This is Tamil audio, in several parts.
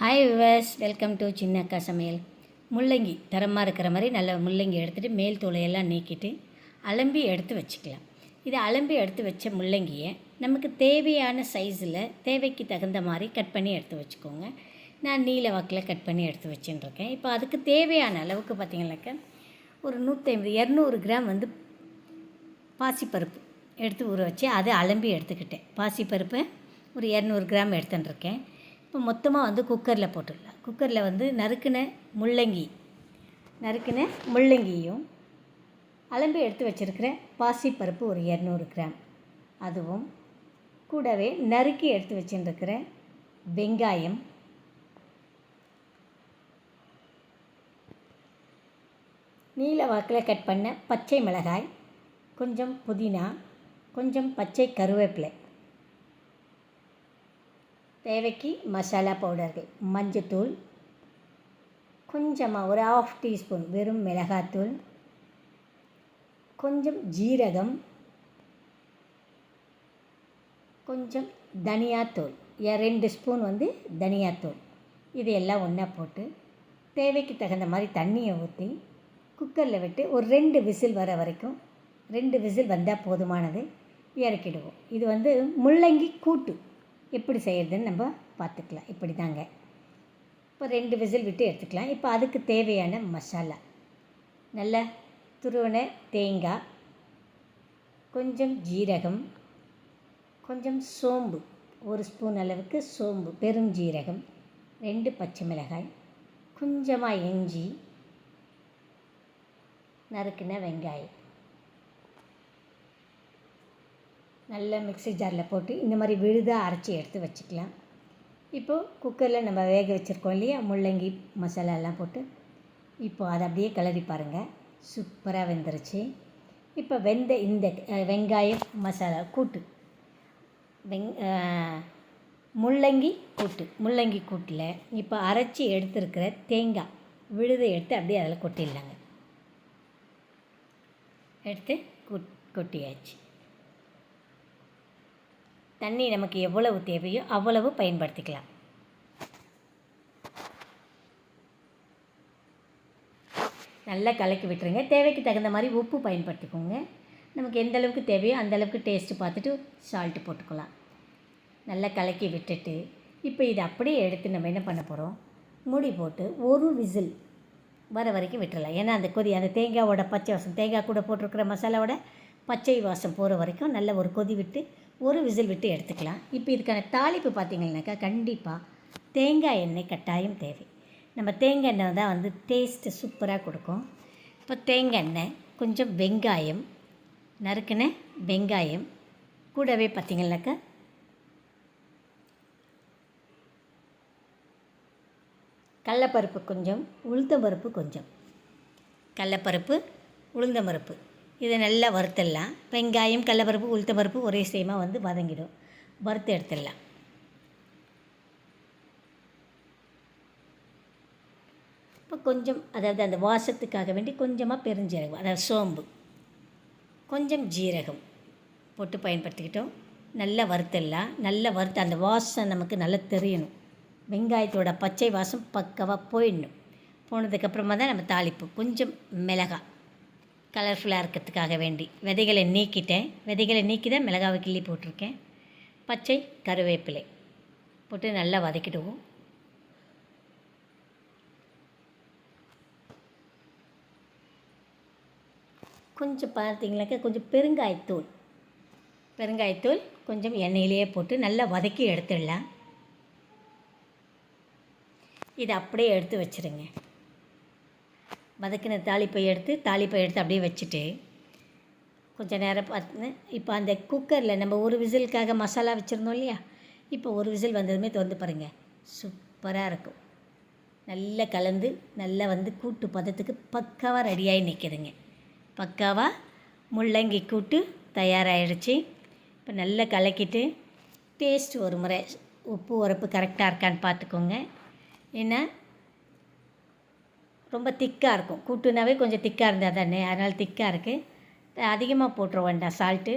ஹாய் விவர்ஸ் வெல்கம் டு சின்ன அக்கா சமையல் முள்ளங்கி தரமாக இருக்கிற மாதிரி நல்ல முள்ளங்கி எடுத்துகிட்டு மேல் தோலையெல்லாம் நீக்கிட்டு அலம்பி எடுத்து வச்சுக்கலாம். இது அலம்பி எடுத்து வச்ச முள்ளங்கியை நமக்கு தேவையான சைஸில் தேவைக்கு தகுந்த மாதிரி கட் பண்ணி எடுத்து வச்சுக்கோங்க. நான் நீல வாக்கில் கட் பண்ணி எடுத்து வச்சுட்டுருக்கேன். இப்போ அதுக்கு தேவையான அளவுக்கு பார்த்திங்கனாக்கா ஒரு நூற்றி ஐம்பது இரநூறு கிராம் வந்து பாசிப்பருப்பு எடுத்து ஊற வச்சு அதை அலம்பி எடுத்துக்கிட்டேன். பாசிப்பருப்பை ஒரு இரநூறு கிராம் எடுத்துட்டுருக்கேன். இப்போ மொத்தமாக வந்து குக்கரில் போட்டுடலாம். குக்கரில் வந்து நறுக்கின முள்ளங்கி நறுக்கின முள்ளங்கியும் அலம்பி எடுத்து வச்சுருக்கிற பாசிப்பருப்பு ஒரு இரநூறு கிராம். அதுவும் கூடவே நறுக்கி எடுத்து வச்சுருக்கிற வெங்காயம் நீல வாக்கில் கட் பண்ண பச்சை மிளகாய் கொஞ்சம் புதினா கொஞ்சம் பச்சை கருவேப்பிலை. தேவைக்கு மசாலா பவுடர்கள் மஞ்சத்தூள் கொஞ்சமாக ஒரு ஆஃப் டீஸ்பூன் வெறும் மிளகாத்தூள் கொஞ்சம் ஜீரகம் கொஞ்சம் தனியாத்தூள் ரெண்டு ஸ்பூன் வந்து தனியாத்தூள். இது எல்லாம் ஒன்றா போட்டு தேவைக்கு தகுந்த மாதிரி தண்ணியை ஊற்றி குக்கரில் விட்டு ஒரு ரெண்டு விசில் வர வரைக்கும் ரெண்டு விசில் வந்தால் போதுமானது இறக்கிடுவோம். இது வந்து முள்ளங்கி கூட்டு. எப்படி செய்கிறதுன்னு நம்ம பார்த்துக்கலாம். இப்படி தாங்க இப்போ ரெண்டு விசில் விட்டு எடுத்துக்கலாம். இப்போ அதுக்கு தேவையான மசாலா. நல்ல துருவன தேங்காய் கொஞ்சம் ஜீரகம் கொஞ்சம் சோம்பு. ஒரு ஸ்பூன் அளவுக்கு சோம்பு பெரும் ஜீரகம் ரெண்டு பச்சை மிளகாய் கொஞ்சமாக இஞ்சி நறுக்கின வெங்காயம். நல்ல மிக்ஸி ஜாரில் போட்டு இந்த மாதிரி விழுதாக அரைச்சி எடுத்து வச்சுக்கலாம். இப்போது குக்கரில் நம்ம வேக வச்சுருக்கோம் இல்லையா? முள்ளங்கி மசாலாலாம் போட்டு. இப்போது அதை அப்படியே கிளறி பாருங்கள் சூப்பராக வெந்துருச்சு. இப்போ வெந்த இந்த வெங்காயம் மசாலா கூட்டு. வெங் முள்ளங்கி கூட்டு. முள்ளங்கி கூட்டில் இப்போ அரைச்சி எடுத்துருக்கிற தேங்காய். விழுதை எடுத்து அப்படியே அதில் கொட்டிடலாங்க. எடுத்து கொட்டியாச்சு. தண்ணி நமக்கு எவ்வளவு தேவையோ அவ்வளவு பயன்படுத்திக்கலாம். நல்லா கலக்கி விட்டுருங்க. தேவைக்கு தகுந்த மாதிரி உப்பு பயன்படுத்திக்கோங்க. நமக்கு எந்த அளவுக்கு தேவையோ அந்த அளவுக்கு டேஸ்ட்டு பார்த்துட்டு சால்ட்டு போட்டுக்கலாம். நல்லா கலக்கி விட்டுட்டு இப்போ இதை அப்படியே எடுத்து நம்ம என்ன பண்ண போகிறோம் மூடி போட்டு ஒரு விசில் வர வரைக்கும் விட்டுடலாம் ஏன்னா அந்த கொதி அந்த தேங்காவோட பச்சை வாசம் தேங்காய் கூட போட்டிருக்கிற மசாலாவோட பச்சை வாசம் போகிற வரைக்கும் நல்ல ஒரு கொதி விட்டு ஒரு விசில் விட்டு எடுத்துக்கலாம். இப்போ இதுக்கான தாளிப்பு பார்த்திங்கனாக்கா கண்டிப்பாக தேங்காய் எண்ணெய் கட்டாயம் தேவை. நம்ம தேங்காய் எண்ணெய் தான் வந்து டேஸ்ட்டு சூப்பராக கொடுக்கும். இப்போ தேங்காய் எண்ணெய் கொஞ்சம் வெங்காயம் நறுக்கின வெங்காயம் கூடவே பார்த்திங்கனாக்கா கடலப்பருப்பு கொஞ்சம் உளுத்தம்பருப்பு கொஞ்சம். கடலப்பருப்பு உளுந்தம்பருப்பு இதை நல்லா வறுத்துடலாம் வெங்காயம் கடலப்பருப்பு உளுத்தப்பருப்பு ஒரே சேமாக வந்து வதங்கிடும். வறுத்து எடுத்துடலாம் இப்போ கொஞ்சம் அதாவது அந்த வாசத்துக்காக வேண்டி கொஞ்சமாக பெருஞ்சீரகம் அதாவது சோம்பு. கொஞ்சம் ஜீரகம் போட்டு பயன்படுத்திக்கிட்டோம். நல்லா வறுத்துடலாம் நல்லா வறுத்து அந்த வாசம் நமக்கு நல்லா தெரியணும். வெங்காயத்தோட பச்சை வாசம் பக்கவாக போயிடணும். போனதுக்கப்புறமா தான் நம்ம தாளிப்பு கொஞ்சம் மிளகாய். கலர்ஃபுல்லாக இருக்கிறதுக்காக வேண்டி. விதைகளை நீக்கிட்டேன். விதைகளை நீக்கி தான் மிளகாவை கிள்ளி போட்டிருக்கேன். பச்சை கருவேப்பிலை போட்டு நல்லா வதக்கிடுவோம். கொஞ்சம் பார்த்தீங்கனாக்கா கொஞ்சம் பெருங்காயத்தூள். பெருங்காயத்தூள் கொஞ்சம் எண்ணெயிலேயே போட்டு நல்லா வதக்கி எடுத்துடலாம். இதை அப்படியே எடுத்து வச்சுருங்க. வதக்கின தாளிப்பை எடுத்து தாளிப்பை எடுத்து அப்படியே வச்சுட்டு கொஞ்சம் நேரம் பார்த்து இப்போ அந்த குக்கரில் நம்ம ஒரு விசிலுக்காக மசாலா வச்சுருந்தோம் இல்லையா? இப்போ ஒரு விசில் வந்ததுமே திறந்து பாருங்கள் சூப்பராக இருக்கும். நல்லா கலந்து நல்லா வந்து கூட்டு பதத்துக்கு பக்காவாக ரெடியாகி நிற்கிதுங்க பக்காவாக முள்ளங்கி கூட்டு தயாராகிடுச்சு இப்போ நல்லா கலக்கிட்டு டேஸ்ட் ஒரு முறை உப்பு உரப்பு கரெக்டாக இருக்கான்னு பார்த்துக்கோங்க. ஏன்னா ரொம்ப திக்காக இருக்கும். கூட்டுனாவே கொஞ்சம் திக்காக இருந்தால் தானே? அதனால் திக்காக இருக்குது அதிகமாக போட்டுற வேண்டாம். சால்ட்டு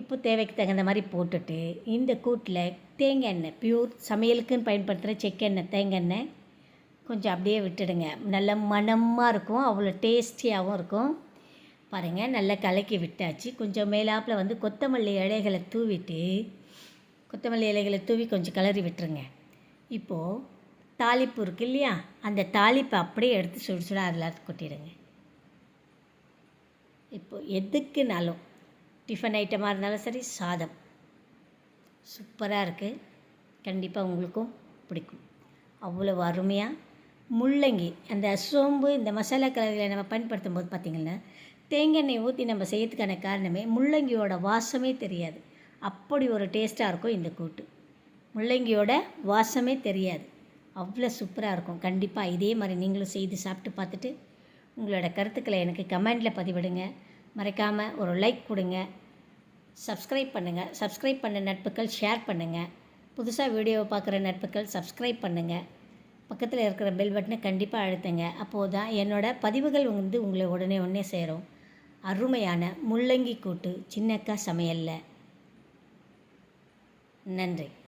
இப்போ தேவைக்கு தகுந்த மாதிரி போட்டுட்டு இந்த கூட்டில் தேங்காய் எண்ணெய் பியூர் சமையலுக்குன்னு பயன்படுத்துகிற செக்கெண்ணெய் தேங்காய் எண்ணெய் கொஞ்சம் அப்படியே விட்டுடுங்க. நல்ல மணமாக இருக்கும். அவ்வளோ டேஸ்டியாகவும் இருக்கும். பாருங்கள் நல்லா கலக்கி விட்டாச்சு. கொஞ்சம் மேலாப்பில் வந்து கொத்தமல்லி இலைகளை தூவிட்டு கொத்தமல்லி இலைகளை தூவி கொஞ்சம் கிளறி விட்டுருங்க. இப்போது தாளிப்பு இருக்கு இல்லையா அந்த தாளிப்பை அப்படியே எடுத்து சுடு சுட அதில் கொட்டிடுங்க. இப்போ எதுக்குனாலும் டிஃபன் ஐட்டமாக இருந்தாலும் சரி சாதம். சூப்பராக இருக்குது கண்டிப்பாக உங்களுக்கும் பிடிக்கும். அவ்வளோ அருமையாக முள்ளங்கி அந்த சோம்பு இந்த மசாலா கலவைகளை நம்ம பயன்படுத்தும் போது பார்த்திங்கன்னா தேங்காய் எண்ணெய் ஊற்றி நம்ம செய்யறதுக்கான காரணமே முள்ளங்கியோட வாசமே தெரியாது. அப்படி ஒரு டேஸ்ட்டாக இருக்கும் இந்த கூட்டு. முள்ளங்கியோட வாசமே தெரியாது. அவ்வளோ சூப்பராக இருக்கும். கண்டிப்பாக இதே மாதிரி நீங்களும் செய்து சாப்பிட்டு பார்த்துட்டு உங்களோட கருத்துக்களை எனக்கு கமெண்டில் பதிவிடுங்க. மறைக்காமல் ஒரு லைக் கொடுங்க. சப்ஸ்கிரைப் பண்ணுங்கள் சப்ஸ்கிரைப் பண்ண நட்புகள் ஷேர் பண்ணுங்கள் புதுசாக வீடியோவை பார்க்குற நட்புகள் சப்ஸ்கிரைப் பண்ணுங்கள் பக்கத்தில் இருக்கிற பெல் பட்டனை கண்டிப்பாக அழுத்துங்க. அப்போது தான் என்னோடய பதிவுகள் வந்து உங்களை உடனே உடனே சேரும். அருமையான முள்ளங்கி கூட்டு சின்னக்கா சமையலில். நன்றி.